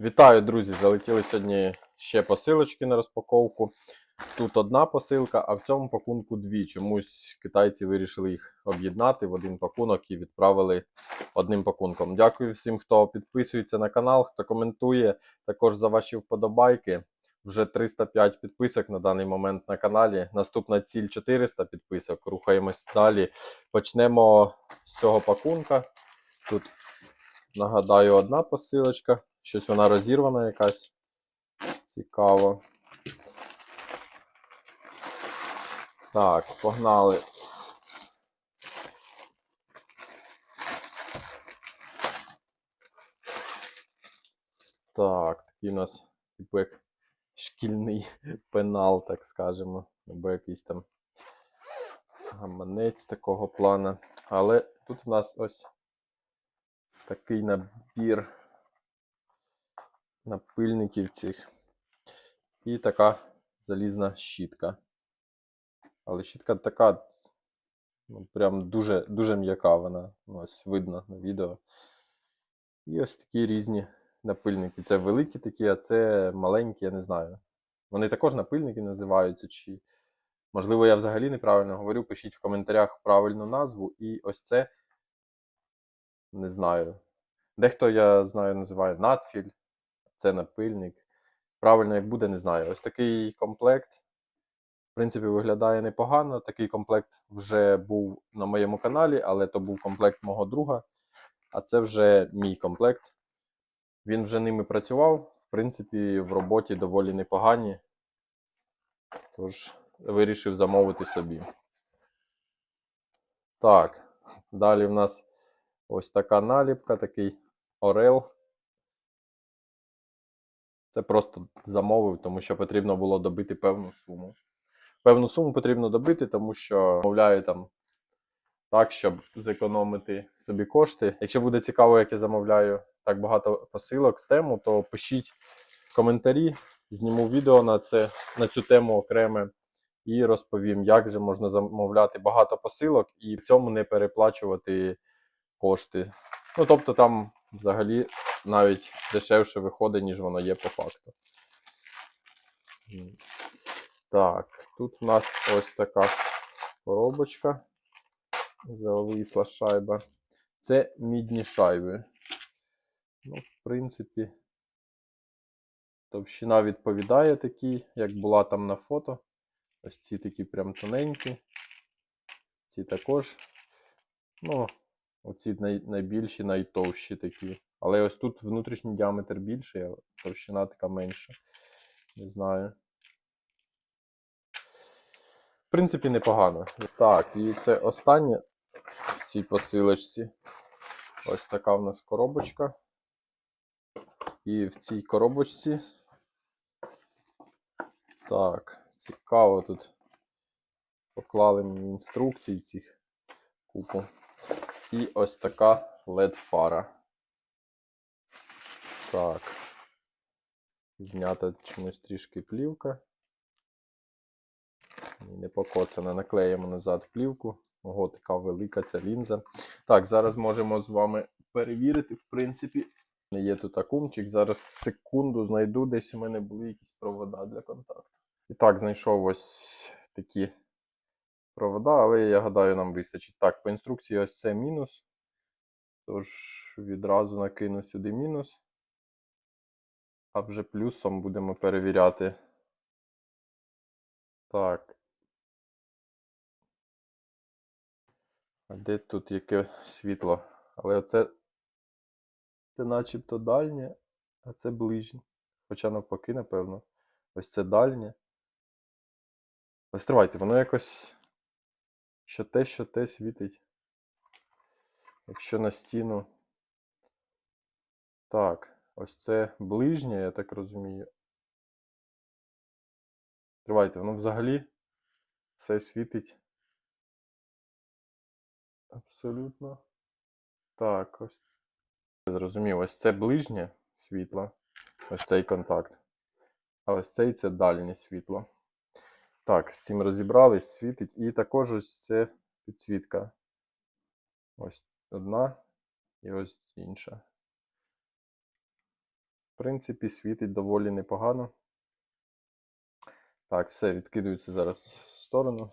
Вітаю, друзі! Залетіли сьогодні ще посилочки на розпаковку. Тут одна посилка, а в цьому пакунку дві. Чомусь китайці вирішили їх об'єднати в один пакунок і відправили одним пакунком. Дякую всім, хто підписується на канал, хто коментує, також за ваші вподобайки. Вже 305 підписок на даний момент на каналі. Наступна ціль 400 підписок. Рухаємось далі. Почнемо з цього пакунка. Тут нагадаю, одна посилочка. Щось вона розірвана якась. Цікаво. Так, погнали. Так, такий у нас типу як шкільний пенал, так скажемо. Або якийсь там гаманець такого плана. Але тут у нас ось такий набір напильників цих. І така залізна щітка. Але щітка така, ну, прям дуже, дуже м'яка вона. Ось видно на відео. І ось такі різні напильники. Це великі такі, а це маленькі, я не знаю. Вони також напильники називаються, чи. Можливо, я взагалі неправильно говорю. Пишіть в коментарях правильну назву. І ось це не знаю. Дехто, я знаю, називає надфіль, це напильник. Правильно, як буде, не знаю. Ось такий комплект. В принципі, виглядає непогано. Такий комплект вже був на моєму каналі, але то був комплект мого друга. А це вже мій комплект. Він вже ними працював. В принципі, в роботі доволі непогані. Тож, вирішив замовити собі. Так, далі в нас ось така наліпка, такий орел. Це просто замовив, тому що потрібно було добити певну суму. Певну суму потрібно добити, тому що замовляю там так, щоб зекономити собі кошти. Якщо буде цікаво, як я замовляю так багато посилок з тему, то пишіть коментарі, зніму відео на, це, на цю тему окреме і розповім, як же можна замовляти багато посилок і в цьому не переплачувати кошти. Ну, тобто там взагалі навіть дешевше виходить, ніж воно є по факту. Так, тут у нас ось така коробочка. Зависла шайба. Це мідні шайби. Ну, в принципі, товщина відповідає такій, як була там на фото. Ось ці такі прям тоненькі. Ці також. Ну, оці най, найбільші, найтовщі такі. Але ось тут внутрішній діаметр більший, а товщина така менша. Не знаю. В принципі, непогано. Так, і це останнє в цій посилочці. Ось така в нас коробочка. І в цій коробочці. Так, цікаво тут. Поклали мені інструкції цих купу. І ось така LED-фара. Так. Знята чомусь трішки плівка. Ні, Не покоцана. Наклеїмо назад плівку. Ого, така велика ця лінза. Так, зараз можемо з вами перевірити, в принципі. Є тут акумчик. Зараз секунду знайду, десь у мене були якісь провода для контакту. І так, знайшов ось такі провода, але я гадаю, нам вистачить. Так, по інструкції ось це мінус. Тож відразу накину сюди мінус. А вже плюсом будемо перевіряти. Так. А де тут яке світло? Але оце це начебто дальнє, а це ближнє. Хоча навпаки, напевно. Ось це дальнє. Ось тривайте, воно якось що те, що те світить. Якщо на стіну. Так, ось це ближнє, я так розумію. Тривайте, воно взагалі все світить. Абсолютно. Так, ось. Зрозумів, ось це ближнє світло. Ось цей контакт. А ось цей це дальнє світло. Так, з цим розібрались, світить. І також ось це підсвітка. Ось одна і ось інша. Принципі, світить доволі непогано. Так, все, відкидується зараз в сторону.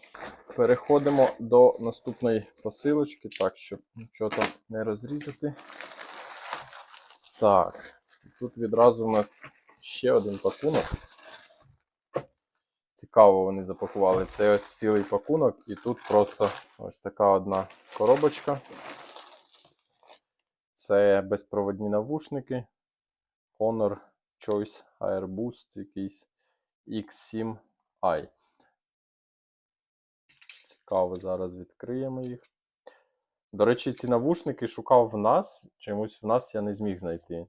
Переходимо до наступної посилочки, так, щоб нічого там не розрізати. Так, тут відразу у нас ще один пакунок. Цікаво вони запакували. Це ось цілий пакунок, і тут просто ось така одна коробочка. Це безпроводні навушники. Honor Choice Air Boost якийсь X7i. Цікаво, зараз відкриємо їх. До речі, ці навушники шукав в нас. Чомусь в нас я не зміг знайти.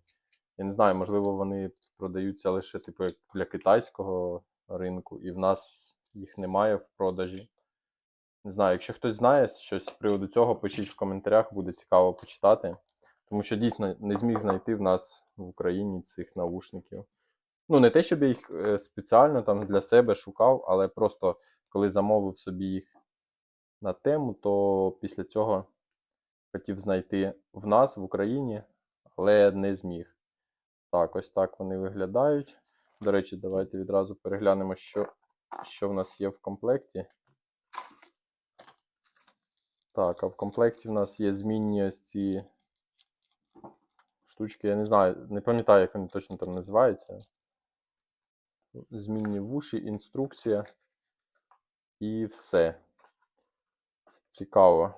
Я не знаю, можливо, вони продаються лише типу, як для китайського ринку, і в нас їх немає в продажі. Не знаю, якщо хтось знає щось з приводу цього, пишіть в коментарях, буде цікаво почитати. Тому що дійсно не зміг знайти в нас в Україні цих навушників. Ну, не те, щоб я їх е, спеціально там для себе шукав, але просто коли замовив собі їх на тему, то після цього хотів знайти в нас в Україні, але не зміг. Так, ось так вони виглядають. До речі, давайте відразу переглянемо, що, що в нас є в комплекті. Так, а в комплекті в нас є змінні ось ці штучки. Я не знаю, не пам'ятаю, як вони точно там називаються. Змінні вуші, інструкція. І все. Цікаво.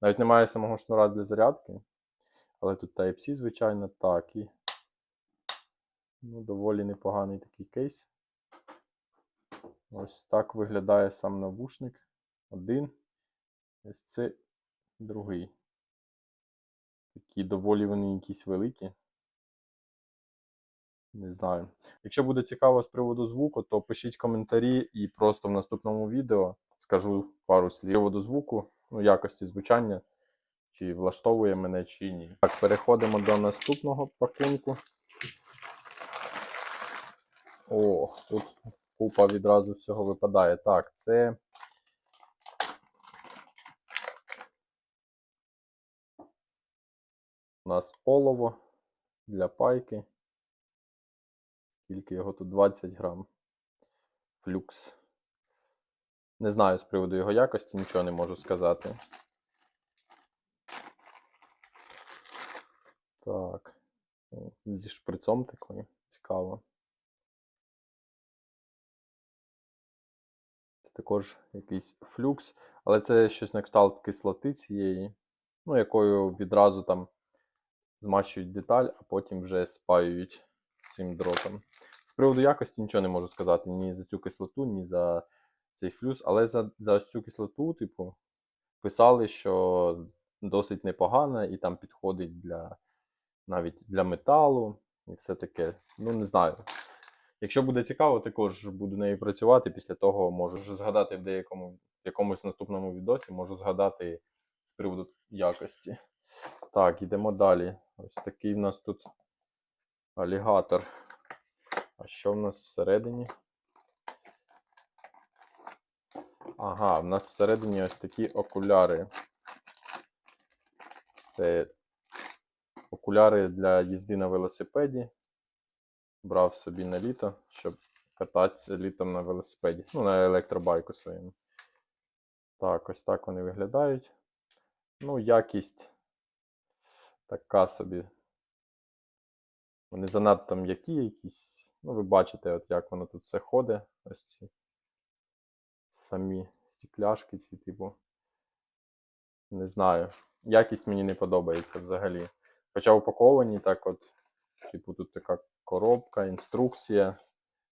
Навіть немає самого шнура для зарядки. Але тут Type-C, звичайно, так. І ну, доволі непоганий такий кейс. Ось так виглядає сам навушник. Один. Ось це другий. Такі доволі вони якісь великі. Не знаю. Якщо буде цікаво з приводу звуку, то пишіть коментарі і просто в наступному відео скажу пару слів з приводу звуку, ну, якості звучання, чи влаштовує мене, чи ні. Так, переходимо до наступного пакунку. О, тут купа відразу всього випадає. Так, це. У нас олово для пайки. Скільки його тут 20 грам. Флюкс. Не знаю з приводу його якості, нічого не можу сказати. Так. Зі шприцом такою. Цікаво. Це також якийсь флюкс, але це щось на кшталт кислоти цієї, ну, якою відразу там змащують деталь, а потім вже спаюють цим дротом. З приводу якості нічого не можу сказати ні за цю кислоту, ні за цей флюс, але за, за ось цю кислоту, типу, писали, що досить непогана і там підходить для навіть для металу і все таке. Ну, не знаю. Якщо буде цікаво, також буду нею працювати. Після того можу згадати в деякому в якомусь наступному відосі, можу згадати з приводу якості. Так, йдемо далі. Ось такий в нас тут алігатор. А що в нас всередині? Ага, в нас всередині ось такі окуляри. Це окуляри для їзди на велосипеді. Брав собі на літо, щоб кататися літом на велосипеді. Ну, на електробайку своєму. Так, ось так вони виглядають. Ну, якість така собі. Вони занадто м'які якісь. Ну, ви бачите, от як воно тут все ходить. Ось ці самі стекляшки, ці, типу. Не знаю. Якість мені не подобається взагалі. Хоча упаковані так от, типу, тут така коробка, інструкція.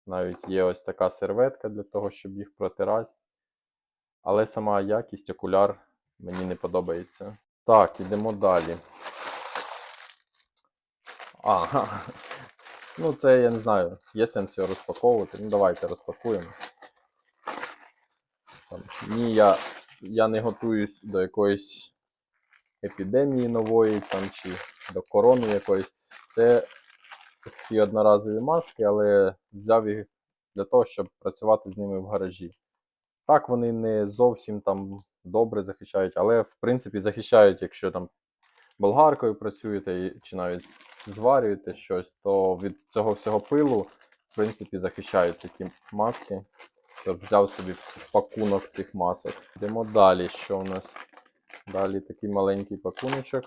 Навіть є ось така серветка для того, щоб їх протирати. Але сама якість окуляр мені не подобається. Так, ідемо далі. Ага. Ну, це я не знаю, є сенс його розпаковувати. Ну, давайте розпакуємо. Там, ні, я, я не готуюсь до якоїсь епідемії нової там, чи до корони якоїсь. Це ці одноразові маски, але взяв їх для того, щоб працювати з ними в гаражі. Так, вони не зовсім там добре захищають, але в принципі захищають, якщо там болгаркою працюєте чи навіть зварюєте щось, то від цього всього пилу, в принципі, захищають такі маски. Тож взяв собі пакунок цих масок. Йдемо далі. Що у нас? Далі такий маленький пакуночок.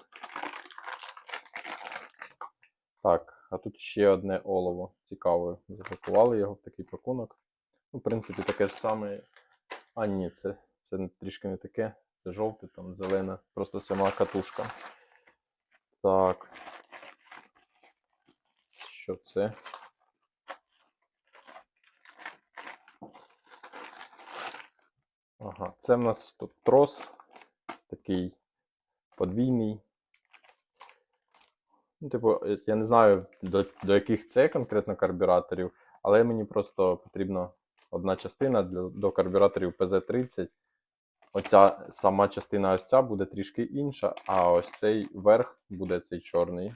Так, а тут ще одне олово. Цікаве. Запакували його в такий пакунок. Ну, в принципі, таке ж саме. А, ні, це, це трішки не таке. Це жовте, там зелена, просто сама катушка. Так. Що це? Ага, це в нас тут трос такий подвійний. Ну, типу, я не знаю, до, до яких це конкретно карбюраторів, але мені просто потрібна одна частина для, до карбюраторів PZ30. Оця сама частина ось ця буде трішки інша, а ось цей верх буде цей чорний.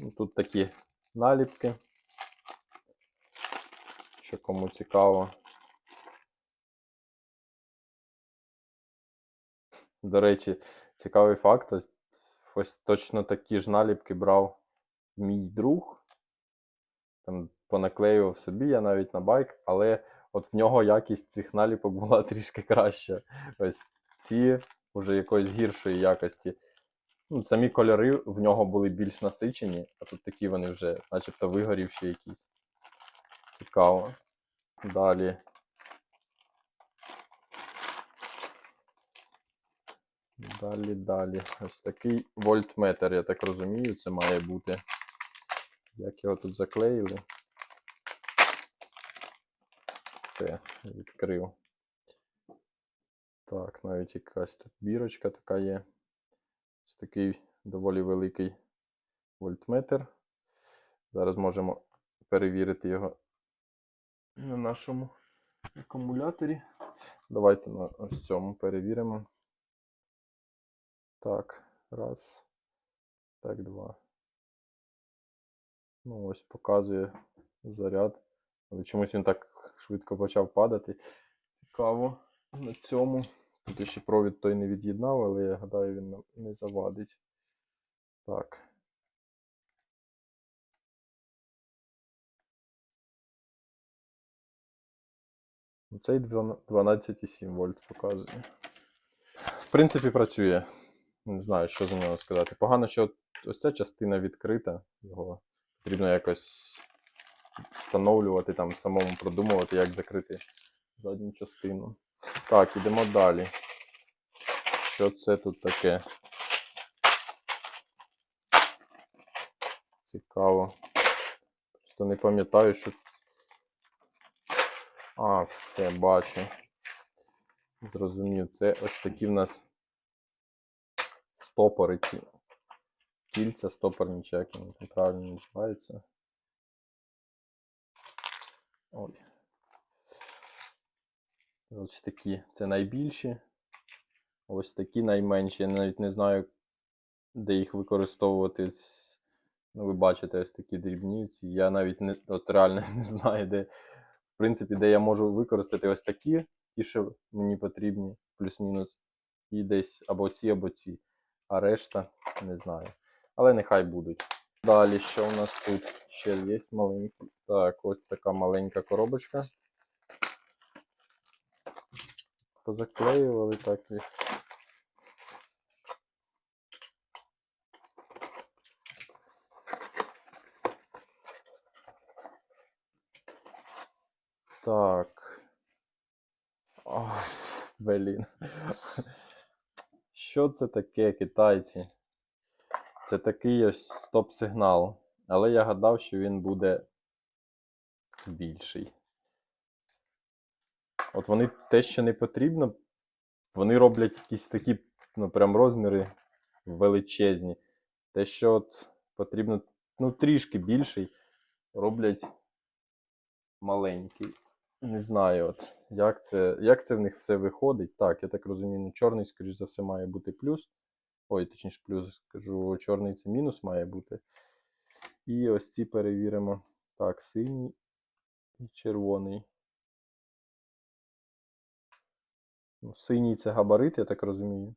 Ну, Тут такі наліпки. Що кому цікаво. До речі, цікавий факт. ось- точно такі ж наліпки брав мій друг. Там понаклеював собі я навіть на байк, але от в нього якість цих наліпок була трішки краща. Ось ці вже якоїсь гіршої якості. Ну, самі кольори в нього були більш насичені, а тут такі вони вже, начебто, вигорівші якісь. Цікаво. Далі. Далі, далі. Ось такий вольтметр, я так розумію, це має бути. Як його тут заклеїли. Все, відкрив. Так, навіть якась тут бірочка така є. Ось такий доволі великий вольтметр. Зараз можемо перевірити його на нашому акумуляторі. Давайте на ось цьому перевіримо. Так, раз. Так, два. Ну, ось показує заряд. Але чомусь він так швидко почав падати. Цікаво на цьому. Тут ще провід той не від'єднав, але я гадаю, він нам не завадить. Так. Ну, Цей 12,7 вольт показує. В принципі, працює. Не знаю, що за нього сказати. Погано, що ось ця частина відкрита. Його потрібно якось встановлювати, там самому продумувати, як закрити задню частину. Так, ідемо далі. Що це тут таке? Цікаво. Просто не пам'ятаю, що. А, все, бачу. Зрозумів, це ось такі в нас стопори ці. Кільця стопорні, як вони правильно називаються. Ой. Ось такі. Це найбільші. Ось такі найменші. Я навіть не знаю, де їх використовувати. Ну, ви бачите, ось такі дрібниці. Я навіть не, от реально не знаю, де, в принципі, де я можу використати ось такі, ті, що мені потрібні, плюс-мінус. І десь або ці, або ці. А решта не знаю. Але нехай будуть. Далі, що у нас тут ще є маленький? Так, ось така маленька коробочка. Позаклеювали так і. Так. Ох, блін. Що це таке, китайці? Це такий ось стоп-сигнал. Але я гадав, що він буде більший. От вони те, що не потрібно, вони роблять якісь такі, ну, прям розміри величезні. Те, що от потрібно, ну, трішки більший, роблять маленький. Не знаю, от, як це, як це в них все виходить. Так, я так розумію, ну, чорний, скоріш за все, має бути плюс. Ой, точніше, плюс, скажу, чорний це мінус має бути. І ось ці перевіримо. Так, синій і червоний. Ну, синій це габарит, я так розумію.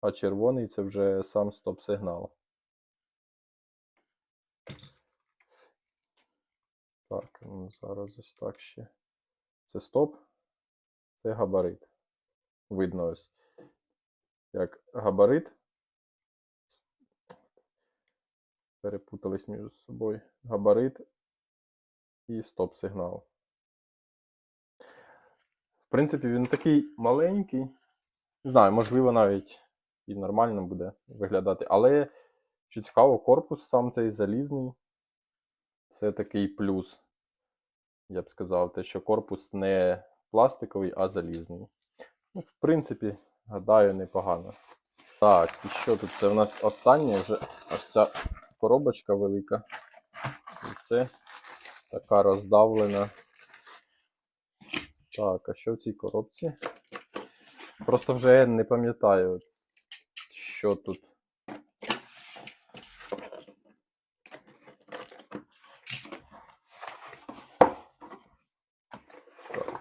а червоний це вже сам стоп-сигнал. Так, ну, зараз ось так ще. Це стоп, це габарит. Видно ось. Як габарит. Перепутались між собою. Габарит і стоп-сигнал. В принципі, він такий маленький. Не знаю, можливо, навіть і нормально буде виглядати. Але, що цікаво, корпус сам цей залізний. Це такий плюс. Я б сказав, те, що корпус не пластиковий, а залізний. Ну, в принципі, гадаю, непогано. Так, і що тут? Це в нас останнє вже ось ця коробочка велика. І це така роздавлена. Так, а що в цій коробці? Просто вже не пам'ятаю, що тут.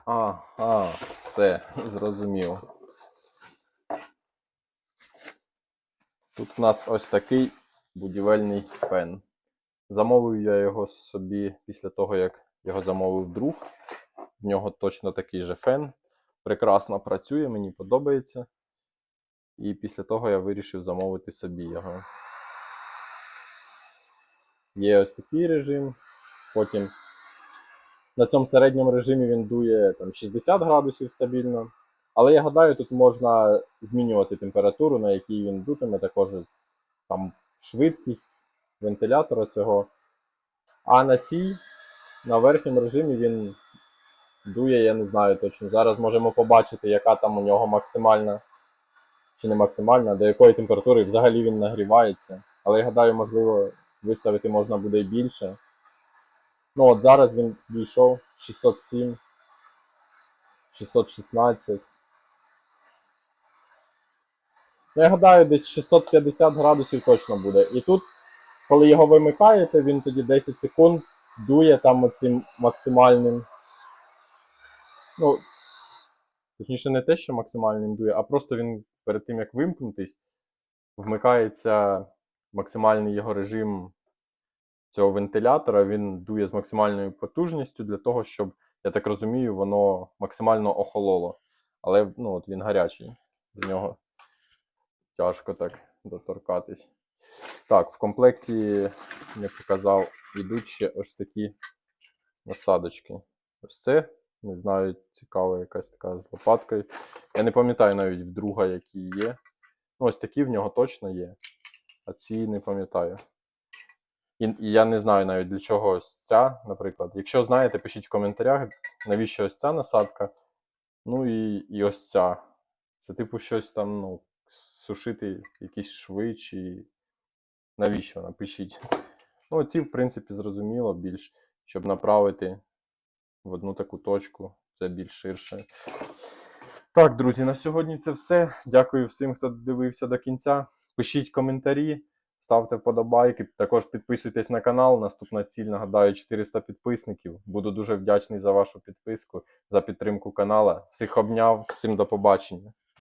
Ага, все, зрозумів. Тут в нас ось такий будівельний фен. Замовив я його собі після того, як його замовив друг. В нього точно такий же фен. Прекрасно працює, мені подобається. І після того я вирішив замовити собі його. Є ось такий режим. Потім на цьому середньому режимі він дує там, 60 градусів стабільно. Але я гадаю, тут можна змінювати температуру, на якій він дутиме, також там швидкість вентилятора цього. А на цій, на верхньому режимі він дує, я не знаю точно. Зараз можемо побачити, яка там у нього максимальна, чи не максимальна, до якої температури взагалі він нагрівається. Але я гадаю, можливо, виставити можна буде більше. Ну от зараз він дійшов 607, 616. Ну, я гадаю, десь 650 градусів точно буде. І тут, коли його вимикаєте, він тоді 10 секунд дує там оцим максимальним. Ну, точніше, не те, що максимальним дує, а просто він перед тим, як вимкнутись, вмикається максимальний його режим цього вентилятора. Він дує з максимальною потужністю для того, щоб, я так розумію, воно максимально охололо. Але ну, от він гарячий. До нього тяжко так доторкатись. Так, в комплекті, як показав, йдуть ще ось такі насадочки. Ось це, не знаю, цікава якась така з лопаткою. Я не пам'ятаю навіть в друга, які є. Ну, ось такі в нього точно є. А ці не пам'ятаю. І, і я не знаю навіть для чого ось ця, наприклад. Якщо знаєте, пишіть в коментарях, навіщо ось ця насадка. Ну і, і ось ця. Це типу щось там, ну, сушити якісь шви, чи навіщо напишіть. Ну, ці, в принципі, зрозуміло більш, щоб направити в одну таку точку, це більш ширше. Так, друзі, на сьогодні це все. Дякую всім, хто дивився до кінця. Пишіть коментарі, ставте вподобайки, також підписуйтесь на канал. Наступна ціль, нагадаю, 400 підписників. Буду дуже вдячний за вашу підписку, за підтримку канала. Всіх обняв, всім до побачення.